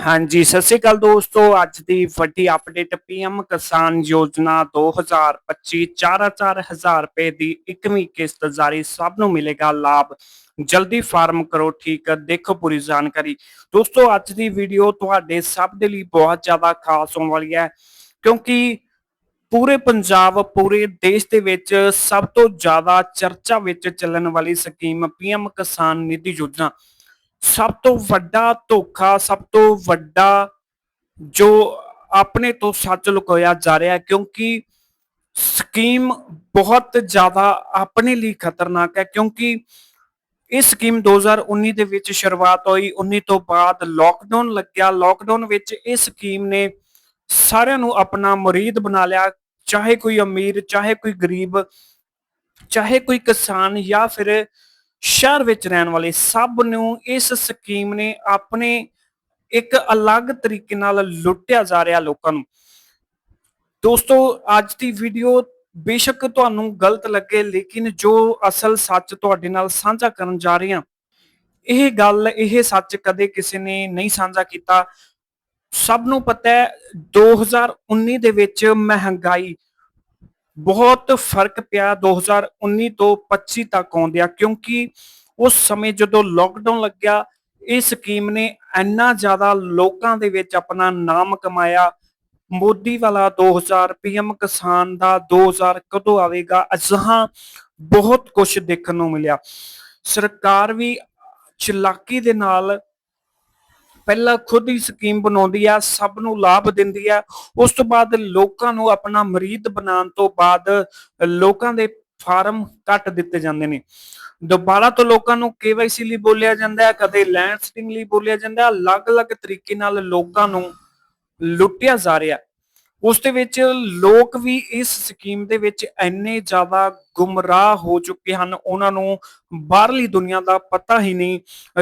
ਹਾਂਜੀ, ਸਤਿ ਸ਼੍ਰੀ ਅਕਾਲ ਦੋਸਤੋ। ਅੱਜ ਦੀ ਵੱਡੀ ਅਪਡੇਟ ਪੀਐਮ ਕਿਸਾਨ ਯੋਜਨਾ 2025 4-4000 ਰੁਪਏ ਦੀ ਇੱਕਵੀਂ ਕਿਸ਼ਤ ਜਾਰੀ ਸਭ ਨੂੰ ਮਿਲੇਗਾ ਲਾਭ। ਜਲਦੀ ਫਾਰਮ ਕਰੋ, ਠੀਕ? ਦੇਖੋ ਪੂਰੀ ਜਾਣਕਾਰੀ। ਦੋਸਤੋ, ਅੱਜ ਦੀ ਵੀਡੀਓ ਤੁਹਾਡੇ ਸਭ ਦੇ ਲਈ ਬਹੁਤ ਜ਼ਿਆਦਾ ਖਾਸ ਹੋਣ ਵਾਲੀ ਹੈ, ਕਿਉਂਕਿ ਪੂਰੇ ਪੰਜਾਬ, ਪੂਰੇ ਦੇਸ਼ ਦੇ ਵਿੱਚ ਸਭ ਤੋਂ ਜ਼ਿਆਦਾ ਚਰਚਾ ਵਿੱਚ ਚੱਲਣ ਵਾਲੀ ਸਕੀਮ ਪੀਐਮ ਕਿਸਾਨ ਨਿਧੀ ਯੋਜਨਾ ਸਭ ਤੋਂ ਵੱਡਾ ਧੋਖਾ, ਸਭ ਤੋਂ ਵੱਡਾ ਜੋ ਆਪਣੇ ਤੋਂ ਸੱਚ ਲੁਕੋਇਆ ਜਾ ਰਿਹਾ ਹੈ, ਕਿਉਂਕਿ ਸਕੀਮ ਬਹੁਤ ਜ਼ਿਆਦਾ ਆਪਣੇ ਲਈ ਖਤਰਨਾਕ ਹੈ, ਕਿਉਂਕਿ ਇਹ ਸਕੀਮ 2019 ਦੇ ਵਿੱਚ ਸ਼ੁਰੂਆਤ ਹੋਈ 19 ਤੋਂ ਬਾਅਦ ਲੋਕਡਾਊਨ ਲੱਗਿਆ ਲੋਕਡਾਊਨ ਵਿੱਚ ਇਹ ਸਕੀਮ ਨੇ ਸਾਰਿਆਂ ਨੂੰ ਆਪਣਾ ਮੁਰੀਦ ਬਣਾ ਲਿਆ, ਚਾਹੇ ਕੋਈ ਅਮੀਰ, ਚਾਹੇ ਕੋਈ ਗਰੀਬ, ਚਾਹੇ ਕੋਈ ਕਿਸਾਨ ਜਾਂ ਫਿਰ ਸ਼ਹਿਰ ਵਿੱਚ ਰਹਿਣ ਵਾਲੇ ਸਭ ਨੂੰ ਇਸ ਸਕੀਮ ਨੇ ਆਪਣੇ ਇੱਕ ਅਲੱਗ ਤਰੀਕੇ ਨਾਲ ਲੁੱਟਿਆ ਜਾ ਰਿਹਾ ਲੋਕਾਂ ਨੂੰ। ਦੋਸਤੋ, ਅੱਜ ਦੀ ਵੀਡੀਓ ਬੇਸ਼ੱਕ ਤੁਹਾਨੂੰ ਗਲਤ ਲੱਗੇ, ਲੇਕਿਨ ਜੋ ਅਸਲ ਸੱਚ ਤੁਹਾਡੇ ਨਾਲ ਸਾਂਝਾ ਕਰਨ ਜਾ ਰਹੇ ਹਾਂ, ਇਹ ਗੱਲ, ਇਹ ਸੱਚ ਕਦੇ ਕਿਸੇ ਨੇ ਨਹੀਂ ਸਾਂਝਾ ਕੀਤਾ। ਸਭ ਨੂੰ ਪਤਾ ਹੈ 2019 ਦੇ ਵਿੱਚ ਮਹਿੰਗਾਈ ਬਹੁਤ ਫ਼ਰਕ ਪਿਆ 2019 ਤੋਂ 25 ਤੱਕ ਆਉਂਦਿਆ, ਕਿਉਂਕਿ ਉਸ ਸਮੇਂ ਜਦੋਂ ਲੋਕਡਾਊਨ ਲੱਗਿਆ, ਇਹ ਸਕੀਮ ਨੇ ਇੰਨਾ ਜ਼ਿਆਦਾ ਲੋਕਾਂ ਦੇ ਵਿੱਚ ਆਪਣਾ ਨਾਮ ਕਮਾਇਆ। ਮੋਦੀ ਵਾਲਾ 2000 ਪੀਐਮ ਕਿਸਾਨ ਦਾ 2000 ਕਦੋਂ ਆਵੇਗਾ? ਅਜਿਹਾ ਬਹੁਤ ਕੁਝ ਦੇਖਣ ਨੂੰ ਮਿਲਿਆ। ਸਰਕਾਰ ਵੀ ਚਲਾਕੀ ਦੇ ਨਾਲ ਪਹਿਲਾਂ ਖੁਦ ਹੀ ਸਕੀਮ ਬਣਾਉਂਦੀ ਆ, ਸਭ ਨੂੰ ਲਾਭ ਦਿੰਦੀ ਆ। ਉਸ ਤੋਂ ਬਾਅਦ ਲੋਕਾਂ ਨੂੰ ਆਪਣਾ ਮਰੀਦ ਬਣਾਉਣ ਤੋਂ ਬਾਅਦ ਲੋਕਾਂ ਦੇ ਫਾਰਮ ਕੱਟ ਦਿੱਤੇ ਜਾਂਦੇ ਨੇ। ਦੁਬਾਰਾ ਤੋਂ ਲੋਕਾਂ ਨੂੰ ਕੇਵਾਈਸੀ ਲਈ ਬੋਲਿਆ ਜਾਂਦਾ ਹੈ, ਕਦੇ ਲੈਂਡ ਸਟਿੰਗ ਲਈ ਬੋਲਿਆ ਜਾਂਦਾ ਅਲੱਗ-ਅਲੱਗ ਤਰੀਕੇ ਨਾਲ ਲੋਕਾਂ ਨੂੰ ਲੁੱਟਿਆ ਜਾ ਰਿਹਾ ਉਸ ਦੇ ਵਿੱਚ ਲੋਕ ਵੀ ਇਸ ਸਕੀਮ ਦੇ ਵਿੱਚ ਇੰਨੇ ਜ਼ਿਆਦਾ ਗੁੰਮਰਾਹ ਹੋ ਚੁੱਕੇ ਹਨ। ਉਹਨਾਂ ਨੂੰ ਬਾਹਰਲੀ ਦੁਨੀਆ ਦਾ ਪਤਾ ਹੀ ਨਹੀਂ।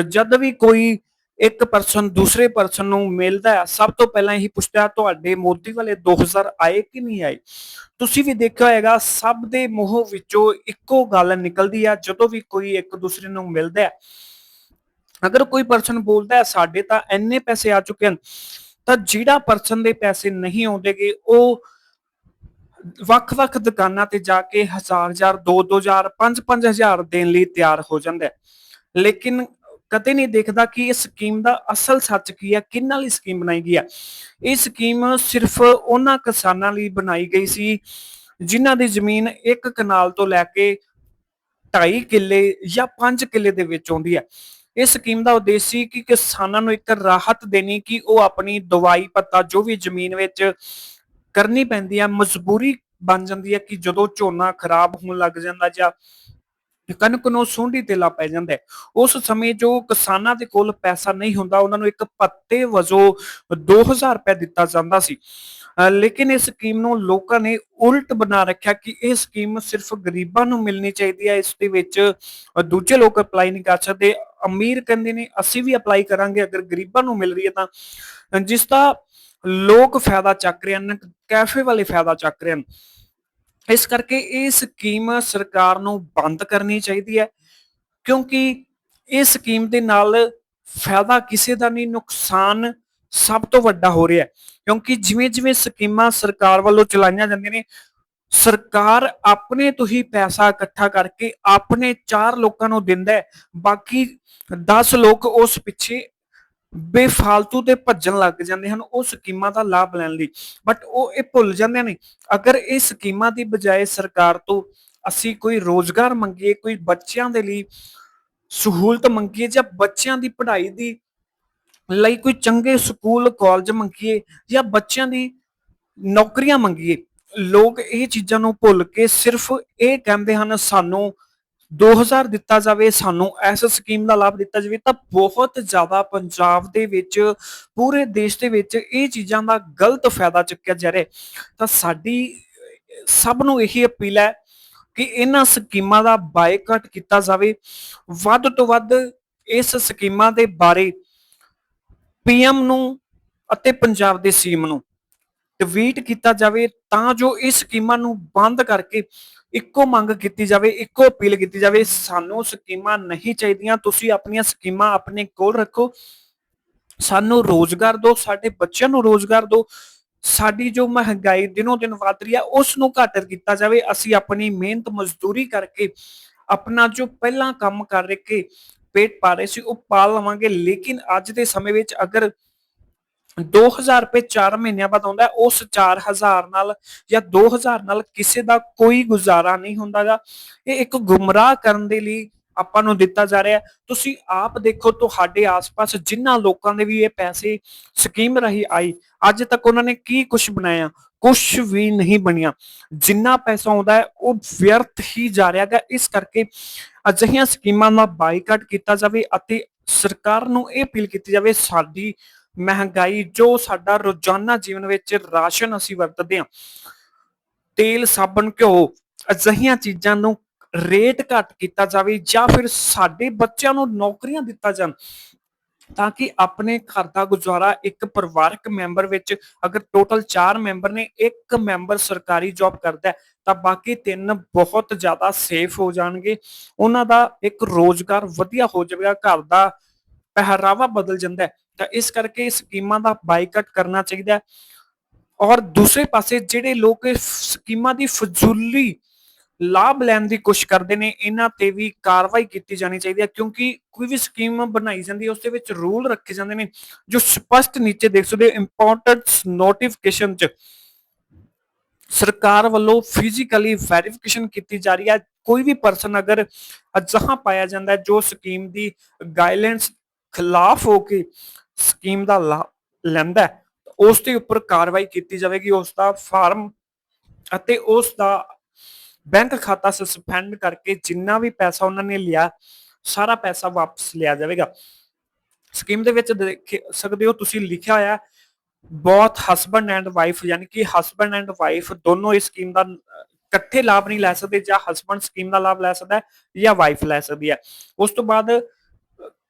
ਜਦ ਵੀ ਕੋਈ ਇੱਕ ਪਰਸਨ ਦੂਸਰੇ ਪਰਸਨ ਨੂੰ ਮਿਲਦਾ ਹੈ, ਸਭ ਤੋਂ ਪਹਿਲਾਂ ਇਹੀ ਪੁੱਛਦਾ ਤੁਹਾਡੇ ਮੋਦੀ ਵਾਲੇ 2000 ਆਏ ਕਿ ਨਹੀਂ ਆਏ? ਤੁਸੀਂ ਵੀ ਦੇਖਿਆ ਹੋਵੇਗਾ ਸਭ ਦੇ ਮੂੰਹ ਵਿੱਚੋਂ ਇੱਕੋ ਗੱਲ ਨਿਕਲਦੀ ਆ ਜਦੋਂ ਵੀ ਕੋਈ ਇੱਕ ਦੂਸਰੇ ਨੂੰ ਮਿਲਦਾ ਹੈ। ਅਗਰ ਕੋਈ ਪਰਸਨ ਬੋਲਦਾ ਹੈ, ਸਾਡੇ ਤਾਂ ਇੰਨੇ ਪੈਸੇ ਆ ਚੁੱਕੇ ਹਨ, ਤਾਂ ਜਿਹੜਾ ਪਰਸਨ ਦੇ ਪੈਸੇ ਨਹੀਂ ਆਉਂਦੇਗੇ, ਉਹ ਵੱਖ-ਵੱਖ ਦੁਕਾਨਾਂ ਤੇ ਜਾ ਕੇ 1000 1000 2-2000 5-5000 ਦੇਣ ਲਈ ਤਿਆਰ ਹੋ ਜਾਂਦਾ ਹੈ। ਲੇਕਿਨ ਕਦੇ ਨਹੀਂ ਦੇਖਦਾ ਕਿ ਇਹ ਸਕੀਮ ਦਾ ਅਸਲ ਸੱਚ ਕੀ ਹੈ ਕਿੰਨਾਂ ਲਈ ਸਕੀਮ ਬਣਾਈ ਗਈ ਹੈ। ਇਹ ਸਕੀਮ ਸਿਰਫ ਉਹਨਾਂ ਕਿਸਾਨਾਂ ਲਈ ਬਣਾਈ ਗਈ ਸੀ ਜਿਨ੍ਹਾਂ ਦੀ ਜ਼ਮੀਨ ਇੱਕ ਕਨਾਲ ਤੋਂ ਲੈ ਕੇ 2.5 ਕਿੱਲੇ ਜਾਂ 5 ਕਿੱਲੇ ਦੇ ਵਿੱਚ ਆਉਂਦੀ ਹੈ। ਇਸ ਸਕੀਮ ਦਾ ਉਦੇਸ਼ ਸੀ ਕਿ ਕਿਸਾਨਾਂ ਨੂੰ ਇੱਕ ਰਾਹਤ ਦੇਣੀ, ਕਿ ਉਹ ਆਪਣੀ ਦਵਾਈ ਪੱਤਾ ਜੋ ਵੀ ਜ਼ਮੀਨ ਵਿੱਚ ਕਰਨੀ ਪੈਂਦੀ ਹੈ, ਮਜਬੂਰੀ ਬਣ ਜਾਂਦੀ ਹੈ ਕਿ ਜਦੋਂ ਝੋਨਾ ਖਰਾਬ ਹੋਣ ਲੱਗ ਜਾਂਦਾ ਜਾਂ ਕਣਕ ਨੂੰ ਸੁੰਡੀ ਤੇ ਲਾ ਪੈ ਜਾਂਦਾ ਉਸ ਸਮੇਂ ਜੋ ਕਿਸਾਨਾਂ ਦੇ ਕੋਲ ਪੈਸਾ ਨਹੀਂ ਹੁੰਦਾ, ਉਹਨਾਂ ਨੂੰ ਇੱਕ ਪੱਤੇ ਵਜੋਂ 2000 ਰੁਪਏ ਦਿੱਤਾ ਜਾਂਦਾ ਸੀ। ਲੇਕਿਨ ਇਸ ਸਕੀਮ ਨੂੰ ਲੋਕਾਂ ਨੇ ਉਲਟ ਬਣਾ ਰੱਖਿਆ ਕਿ ਇਹ ਸਕੀਮ ਸਿਰਫ ਗਰੀਬਾਂ ਨੂੰ ਮਿਲਣੀ ਚਾਹੀਦੀ ਹੈ। ਇਸ ਦੇ ਵਿੱਚ ਦੂਜੇ ਲੋਕ ਅਪਲਾਈ ਨਹੀਂ ਕਰ ਸਕਦੇ। ਅਮੀਰ ਕਹਿੰਦੇ ਨੇ, ਅਸੀਂ ਵੀ ਅਪਲਾਈ ਕਰਾਂਗੇ, ਅਗਰ ਗਰੀਬਾਂ ਨੂੰ ਮਿਲ ਰਹੀ ਹੈ ਤਾਂ। ਜਿਸ ਦਾ ਲੋਕ ਫਾਇਦਾ ਚੱਕ ਰਹੇ ਹਨ, ਕੈਫੇ ਵਾਲੇ ਫਾਇਦਾ ਚੱਕ ਰਹੇ ਹਨ। ਇਸ ਕਰਕੇ ਇਹ ਸਕੀਮ ਸਰਕਾਰ ਨੂੰ ਬੰਦ ਕਰਨੀ ਚਾਹੀਦੀ ਹੈ, ਕਿਉਂਕਿ ਇਹ ਸਕੀਮ ਦੇ ਨਾਲ ਫਾਇਦਾ ਕਿਸੇ ਦਾ ਨਹੀਂ, ਨੁਕਸਾਨ ਸਭ ਤੋਂ ਵੱਡਾ ਹੋ ਰਿਹਾ ਹੈ। ਕਿਉਂਕਿ ਜਿਵੇਂ ਜਿਵੇਂ ਸਕੀਮਾਂ ਸਰਕਾਰ ਵੱਲੋਂ ਚਲਾਈਆਂ ਜਾਂਦੀਆਂ ਨੇ, ਸਰਕਾਰ ਆਪਣੇ ਤੋਂ ਹੀ ਪੈਸਾ ਇਕੱਠਾ ਕਰਕੇ ਆਪਣੇ ਚਾਰ ਲੋਕਾਂ ਨੂੰ ਦਿੰਦਾ ਹੈ, ਬਾਕੀ 10 ਲੋਕ ਉਸ ਪਿੱਛੇ ਬੇਫਾਲਤੂ ਤੇ ਭੱਜਣ ਲੱਗ ਜਾਂਦੇ ਹਨ, ਉਹ ਸਕੀਮਾਂ ਦਾ ਲਾਭ ਲੈਣ ਲਈ। ਬਟ ਉਹ ਇਹ ਭੁੱਲ ਜਾਂਦੇ ਨੇ, ਅਗਰ ਇਹ ਸਕੀਮਾਂ ਦੀ ਬਜਾਏ ਸਰਕਾਰ ਤੋਂ ਅਸੀਂ ਕੋਈ ਰੋਜ਼ਗਾਰ ਮੰਗੀਏ, ਕੋਈ ਬੱਚਿਆਂ ਦੇ ਲਈ ਸਹੂਲਤ ਮੰਗੀਏ ਜਾਂ ਬੱਚਿਆਂ ਦੀ ਪੜ੍ਹਾਈ ਦੀ ਲਈ ਕੋਈ ਚੰਗੇ ਸਕੂਲ, ਕਾਲਜ ਮੰਗੀਏ ਜਾਂ ਬੱਚਿਆਂ ਦੀ ਨੌਕਰੀਆਂ ਮੰਗੀਏ, ਲੋਕ ਇਹ ਚੀਜ਼ਾਂ ਨੂੰ ਭੁੱਲ ਕੇ ਸਿਰਫ ਇਹ ਕਹਿੰਦੇ ਹਨ, ਸਾਨੂੰ 2000 ਦਿੱਤਾ ਜਾਵੇ, ਸਾਨੂੰ ਇਸ ਸਕੀਮ ਦਾ ਲਾਭ ਦਿੱਤਾ ਜਾਵੇ, ਤਾਂ ਬਹੁਤ ਜ਼ਿਆਦਾ ਪੰਜਾਬ ਦੇ ਵਿੱਚ, ਪੂਰੇ ਦੇਸ਼ ਦੇ ਵਿੱਚ ਇਹ ਚੀਜ਼ਾਂ ਦਾ ਗਲਤ ਫਾਇਦਾ ਚੁੱਕਿਆ ਜਾ ਰਿਹਾ ਤਾਂ ਸਾਡੀ, ਸਭ ਨੂੰ ਇਹੀ ਅਪੀਲ ਹੈ ਕਿ ਇਹਨਾਂ ਸਕੀਮਾਂ ਦਾ ਬਾਈਕਾਟ ਕੀਤਾ ਜਾਵੇ। ਵੱਧ ਤੋਂ ਵੱਧ ਇਸ ਸਕੀਮਾਂ ਦੇ ਬਾਰੇ ਪੀਐਮ ਨੂੰ ਅਤੇ ਪੰਜਾਬ ਦੇ ਸੀਐਮ ਨੂੰ ਟਵੀਟ ਕੀਤਾ ਜਾਵੇ ਤਾਂ ਜੋ ਇਸ ਸਕੀਮਾਂ ਨੂੰ ਬੰਦ ਕਰਕੇ ਇੱਕੋ ਮੰਗ ਕੀਤੀ ਜਾਵੇ, ਇੱਕੋ ਅਪੀਲ ਕੀਤੀ ਜਾਵੇ, ਸਾਨੂੰ ਸਕੀਮਾਂ ਨਹੀਂ ਚਾਹੀਦੀਆਂ, ਤੁਸੀਂ ਆਪਣੀਆਂ ਸਕੀਮਾਂ ਆਪਣੇ ਕੋਲ ਰੱਖੋ। ਸਾਨੂੰ ਰੋਜ਼ਗਾਰ ਦਿਓ, ਸਾਡੇ ਬੱਚਿਆਂ ਨੂੰ ਰੋਜ਼ਗਾਰ ਦਿਓ। ਸਾਡੀ ਜੋ ਮਹਿੰਗਾਈ ਦਿਨੋਂ ਦਿਨ ਵੱਧ ਰਹੀ ਹੈ ਉਸ ਨੂੰ ਘੱਟ ਕੀਤਾ ਜਾਵੇ। ਅਸੀਂ ਆਪਣੀ ਮਿਹਨਤ ਮਜ਼ਦੂਰੀ ਕਰਕੇ ਆਪਣਾ ਜੋ ਪਹਿਲਾਂ ਕੰਮ ਕਰ ਰਹੇ ਕੇ ਪੇਟ ਪਾ ਰਹੇ ਸੀ, ਉਹ ਪਾ ਲਵਾਂਗੇ। ਲੇਕਿਨ ਅੱਜ ਦੇ ਸਮੇਂ ਵਿੱਚ ਅਗਰ 2000 ਰੁਪਏ 4 ਮਹੀਨਿਆਂ ਬਾਅਦ ਆਉਂਦਾ ਉਸ 4000 ਨਾਲ ਜਾਂ 2000 ਨਾਲ ਕਿਸੇ ਦਾ ਕੋਈ ਗੁਜ਼ਾਰਾ ਨਹੀਂ ਹੁੰਦਾਗਾ। ਇਹ ਇੱਕ ਗੁੰਮਰਾਹ ਕਰਨ ਦੇ ਲਈ ਆਪਾਂ ਨੂੰ ਦਿੱਤਾ ਜਾ ਰਿਹਾ ਤੁਸੀਂ ਆਪ ਦੇਖੋ, ਤੁਹਾਡੇ ਆਸ-ਪਾਸ ਜਿਨ੍ਹਾਂ ਲੋਕਾਂ ਦੇ ਵੀ ਇਹ ਪੈਸੇ ਸਕੀਮ ਰਹੀ ਆਈ ਅੱਜ ਤੱਕ ਉਹਨਾਂ ਨੇ ਕੀ ਕੁਝ ਬਣਾਇਆ? ਕੁਝ ਵੀ ਨਹੀਂ ਬਣਿਆ। ਜਿੰਨਾ ਪੈਸਾ ਆਉਂਦਾ ਹੈ, ਉਹ ਵਿਅਰਥ ਹੀ ਜਾ ਰਿਹਾ ਹੈ ਇਸ ਕਰਕੇ ਅਜਿਹੀਆਂ ਸਕੀਮਾਂ ਦਾ ਬਾਈਕਾਟ ਕੀਤਾ ਜਾਵੇ ਅਤੇ ਸਰਕਾਰ ਨੂੰ ਇਹ ਅਪੀਲ ਕੀਤੀ ਜਾਵੇ, ਸਾਡੀ ਮਹਿੰਗਾਈ ਜੋ ਸਾਡਾ ਰੋਜ਼ਾਨਾ ਜੀਵਨ ਵਿੱਚ ਰਾਸ਼ਨ ਅਸੀਂ ਵਰਤਦੇ ਹਾਂ, ਤੇਲ, ਸਾਬਣ, ਘਿਓ, ਅਜਿਹੀਆਂ ਚੀਜ਼ਾਂ ਨੂੰ ਰੇਟ ਘੱਟ ਕੀਤਾ ਜਾਵੇ ਜਾਂ ਫਿਰ ਸਾਡੇ ਬੱਚਿਆਂ ਨੂੰ ਨੌਕਰੀਆਂ ਦਿੱਤਾ ਜਾਣ ਤਾਂ ਕਿ ਆਪਣੇ ਘਰ ਦਾ ਗੁਜ਼ਾਰਾ ਇੱਕ ਪਰਿਵਾਰਕ ਮੈਂਬਰ ਵਿੱਚ ਅਗਰ ਟੋਟਲ 4 ਮੈਂਬਰ ਨੇ, ਇੱਕ ਮੈਂਬਰ ਸਰਕਾਰੀ ਜੌਬ ਕਰਦਾ ਤਾਂ ਬਾਕੀ ਤਿੰਨ ਬਹੁਤ ਜ਼ਿਆਦਾ ਸੇਫ ਹੋ ਜਾਣਗੇ। ਉਹਨਾਂ ਦਾ ਇੱਕ ਰੋਜ਼ਗਾਰ ਵਧੀਆ ਹੋ ਜਾਵੇਗਾ, ਘਰ ਦਾ ਪਹਿਰਾਵਾ ਬਦਲ ਜਾਂਦਾ ਹੈ। ਤਾਂ ਇਸ ਕਰਕੇ ਸਕੀਮਾਂ ਦਾ ਬਾਈਕਾਟ ਕਰਨਾ ਚਾਹੀਦਾ ਹੈ। ਔਰ ਦੂਸਰੇ ਪਾਸੇ ਜਿਹੜੇ ਲੋਕ ਸਕੀਮਾਂ ਦੀ ਫਜ਼ੂਲੀ ਲਾਭ ਲੈਣ ਦੀ ਕੋਸ਼ਿਸ਼ ਕਰਦੇ ਨੇ, ਇਹਨਾਂ ਤੇ ਵੀ ਕਾਰਵਾਈ ਕੀਤੀ ਜਾਣੀ ਚਾਹੀਦੀ ਹੈ ਕਿਉਂਕਿ ਕੋਈ ਵੀ ਸਕੀਮ ਬਣਾਈ ਜਾਂਦੀ ਹੈ, ਉਸ ਦੇ ਵਿੱਚ ਰੂਲ ਰੱਖੇ ਜਾਂਦੇ ਨੇ, ਜੋ ਸਪਸ਼ਟ ਨੀਚੇ ਦੇਖ ਸਕਦੇ ਹੋ ਇੰਪੋਰਟੈਂਟ ਨੋਟੀਫਿਕੇਸ਼ਨ ਚ ਸਰਕਾਰ ਵੱਲੋਂ ਫਿਜ਼ੀਕਲੀ ਵੈਰੀਫਿਕੇਸ਼ਨ ਕੀਤੀ ਜਾ ਰਹੀ ਹੈ। ਕੋਈ ਵੀ ਪਰਸਨ ਅਗਰ ਅਜਿਹਾ ਪਾਇਆ ਜਾਂਦਾ ਜੋ ਸਕੀਮ ਦੀ ਗਾਈਡਲਾਈਨਸ ਖਿਲਾਫ ਹੋ ਕੇ ਸਕੀਮ ਦਾ ਲਾਭ ਲੈਂਦਾ ਉਸ ਦੇ ਉੱਪਰ ਕਾਰਵਾਈ ਕੀਤੀ ਜਾਵੇਗੀ, ਉਸ ਦਾ ਫਾਰਮ ਅਤੇ ਉਸ ਦਾ ਬੈਂਕ ਖਾਤਾ ਸਸਪੈਂਡ ਕਰਕੇ ਜਿੰਨਾ ਵੀ ਪੈਸਾ ਉਹਨਾਂ ਨੇ ਲਿਆ, ਸਾਰਾ ਪੈਸਾ ਵਾਪਸ ਲਿਆ ਜਾਵੇਗਾ। ਸਕੀਮ ਦੇ ਵਿੱਚ ਦੇਖ, ਸਕਦੇ ਹੋ ਤੁਸੀਂ ਲਿਖਿਆ ਹੋਇਆ ਬਹੁਤ ਹਸਬੰਡ ਐਂਡ ਵਾਈਫ ਯਾਨੀ ਕਿ ਹਸਬੰਡ ਐਂਡ ਵਾਈਫ ਦੋਨੋਂ ਇਸ ਸਕੀਮ ਦਾ, ਇਕੱਠੇ ਲਾਭ ਨਹੀਂ ਲੈ ਸਕਦੇ ਜਾਂ ਹਸਬੰਡ ਸਕੀਮ ਦਾ ਲਾਭ ਲੈ ਸਕਦਾ ਹੈ ਜਾਂ ਵਾਈਫ ਲੈ ਸਕਦੀ ਹੈ। ਉਸ ਤੋਂ ਬਾਅਦ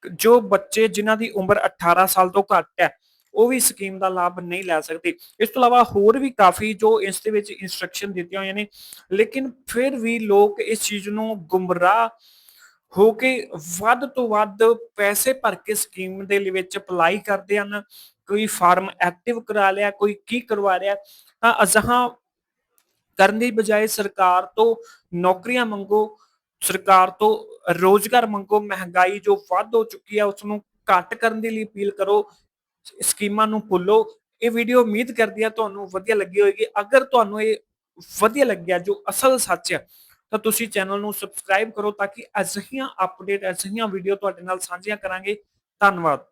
ਜੋ ਬੱਚੇ ਜਿਨ੍ਹਾਂ ਦੀ ਉਮਰ 18 ਸਾਲ ਤੋਂ ਘੱਟ ਹੈ, ਉਹ ਵੀ ਸਕੀਮ ਦਾ ਲਾਭ ਨਹੀਂ ਲੈ ਸਕਦੇ। ਇਸ ਤੋਂ ਇਲਾਵਾ ਹੋਰ ਵੀ ਕਾਫੀ ਜੋ ਇਸ ਦੇ ਵਿੱਚ ਇਨਸਟਰਕਸ਼ਨ ਦਿੱਤੀਆਂ ਹੋਈਆਂ ਨੇ, ਲੇਕਿਨ ਫਿਰ ਵੀ ਲੋਕ ਇਸ ਚੀਜ਼ ਨੂੰ ਗੁੰਮਰਾਹ ਹੋ ਕੇ ਵੱਧ ਤੋਂ ਵੱਧ ਪੈਸੇ ਭਰ ਕੇ ਸਕੀਮ ਦੇ ਵਿੱਚ ਅਪਲਾਈ ਕਰਦੇ ਹਨ। ਕੋਈ ਫਾਰਮ ਐਕਟਿਵ ਕਰਾ ਲਿਆ, ਕੋਈ ਕੀ ਕਰਵਾ ਰਿਹਾ ਤਾਂ ਅਜਿਹਾ ਕਰਨ ਦੀ ਬਜਾਏ ਸਰਕਾਰ ਤੋਂ ਨੌਕਰੀਆਂ ਮੰਗੋ ਸਰਕਾਰ ਤੋਂ ਰੋਜ਼ਗਾਰ ਮੰਗੋ, ਮਹਿੰਗਾਈ ਜੋ ਵੱਧ ਹੋ ਚੁੱਕੀ ਹੈ ਉਸ ਨੂੰ ਘੱਟ ਕਰਨ ਦੇ ਲਈ ਅਪੀਲ ਕਰੋ, ਸਕੀਮਾਂ ਨੂੰ ਭੁੱਲੋ। ਇਹ ਵੀਡੀਓ ਉਮੀਦ ਕਰਦੀ ਆ ਤੁਹਾਨੂੰ ਵਧੀਆ ਲੱਗੀ ਹੋਵੇਗੀ ਅਗਰ ਤੁਹਾਨੂੰ ਇਹ ਵਧੀਆ ਲੱਗਿਆ, ਜੋ ਅਸਲ ਸੱਚ ਹੈ, ਤਾਂ ਤੁਸੀਂ ਚੈਨਲ ਨੂੰ ਸਬਸਕ੍ਰਾਈਬ ਕਰੋ ਤਾਂ ਕਿ ਅਜਿਹੀਆਂ ਅਪਡੇਟ, ਅਜਿਹੀਆਂ ਵੀਡੀਓ ਤੁਹਾਡੇ ਨਾਲ ਸਾਂਝੀਆਂ ਕਰਾਂਗੇ। ਧੰਨਵਾਦ।